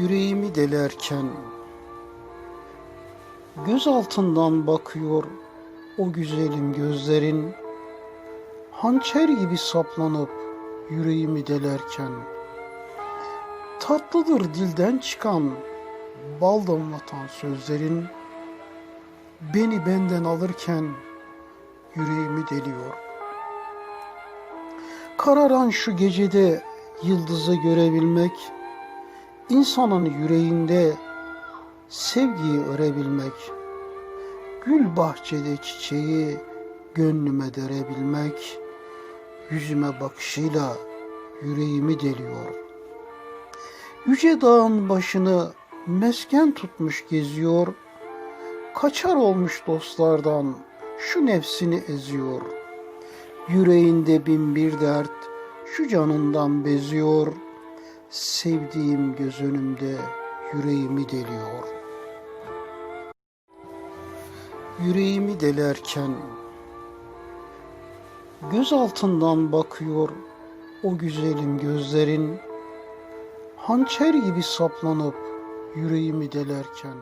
Yüreğimi delerken göz altından bakıyor o güzelim gözlerin hançer gibi saplanıp yüreğimi delerken tatlıdır dilden çıkan bal damlatan sözlerin beni benden alırken yüreğimi deliyor. Kararan şu gecede yıldızı görebilmek, insanın yüreğinde sevgiyi örebilmek, gül bahçede çiçeği gönlüme derebilmek, yüzüme bakışıyla yüreğimi deliyor. Yüce dağın başını mesken tutmuş geziyor, kaçar olmuş dostlardan şu nefsini eziyor. Yüreğinde bin bir dert şu canından beziyor. Sevdiğim göz önümde yüreğimi deliyor. Yüreğimi delerken göz altından bakıyor o güzelim gözlerin hançer gibi saplanıp yüreğimi delerken